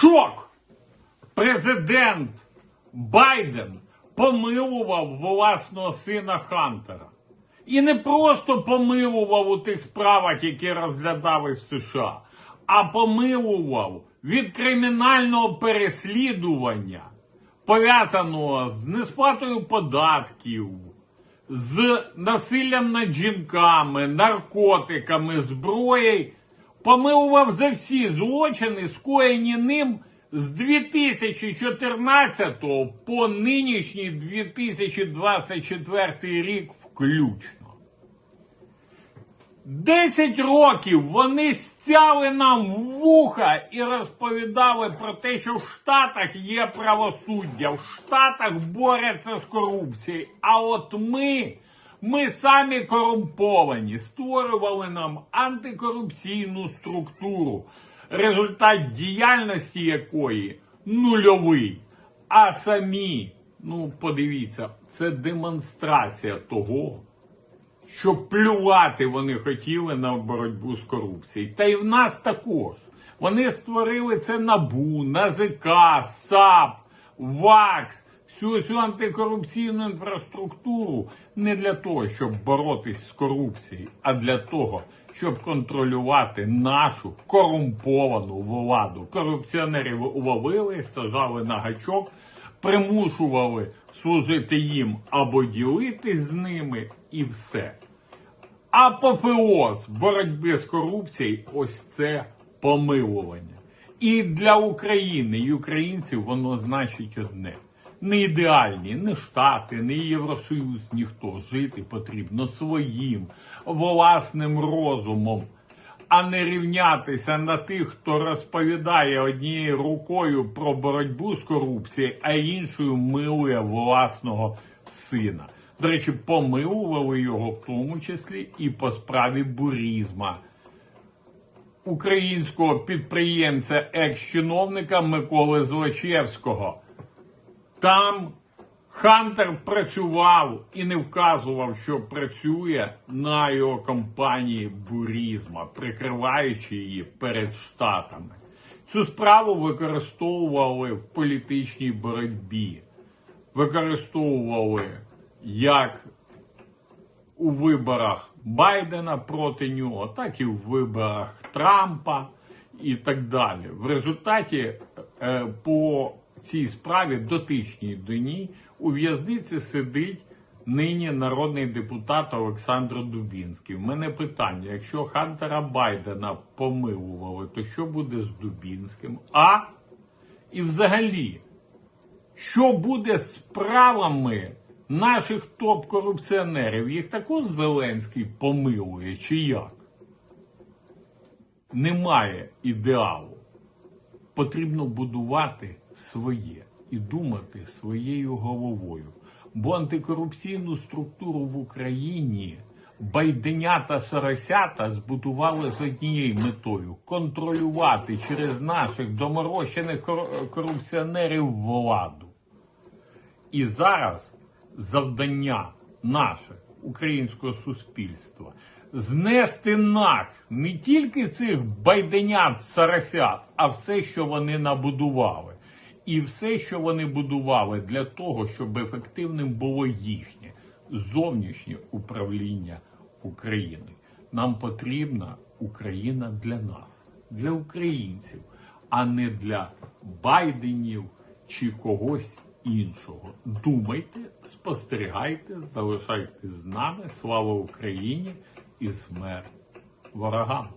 Шок! Президент Байден помилував власного сина Хантера. І не просто помилував у тих справах, які розглядали в США, а помилував від кримінального переслідування, пов'язаного з несплатою податків, з насиллям над жінками, наркотиками, зброєю, помилував за всі злочини, скоєні ним з 2014 по нинішній 2024 рік включно. Десять років вони стяли нам вуха і розповідали про те, що в Штатах є правосуддя, в Штатах борються з корупцією. А от ми, ми самі корумповані, створювали нам антикорупційну структуру, результат діяльності якої нульовий. А самі, ну подивіться, це демонстрація того що плювати вони хотіли на боротьбу з корупцією. Та й в нас також. Вони створили це НАБУ, НАЗК, САП, ВАКС, всю цю антикорупційну інфраструктуру не для того, щоб боротись з корупцією, а для того, щоб контролювати нашу корумповану владу. Корупціонерів ловили, сажали на гачок, примушували служити їм або ділитись з ними, і все. Апофеоз боротьби з корупцією ось це помилування. І для України і українців воно значить одне: не ідеальні, не Штати, не Євросоюз, ніхто жити потрібно своїм власним розумом, а не рівнятися на тих, хто розповідає однією рукою про боротьбу з корупцією, а іншою милує власного сина. До речі, помилували його в тому числі і по справі бурізма українського підприємця, екс-чиновника Миколи Злочевського. Там Хантер працював і не вказував, що працює на його компанії Бурізма, прикриваючи її перед штатами. Цю справу використовували в політичній боротьбі, використовували як у виборах Байдена проти нього, так і в виборах Трампа і так далі. В результаті е, по цій справі дотичній до ній у в'язниці сидить нині народний депутат Олександр Дубінський. В мене питання: якщо Хантера Байдена помилували, то що буде з Дубінським? А і взагалі, що буде з справами наших топ-корупціонерів? Їх також Зеленський помилує чи як? Немає ідеалу. Потрібно будувати своє і думати своєю головою. Бо антикорупційну структуру в Україні байденята соросята збудували з однією метою контролювати через наших доморощених корупціонерів владу. І зараз завдання наше українського суспільства знести нах не тільки цих байденят сарасят, а все, що вони набудували. І все, що вони будували для того, щоб ефективним було їхнє зовнішнє управління Україною. Нам потрібна Україна для нас, для українців, а не для Байденів чи когось іншого. Думайте, спостерігайте, залишайтесь з нами. Слава Україні і смерть ворогам!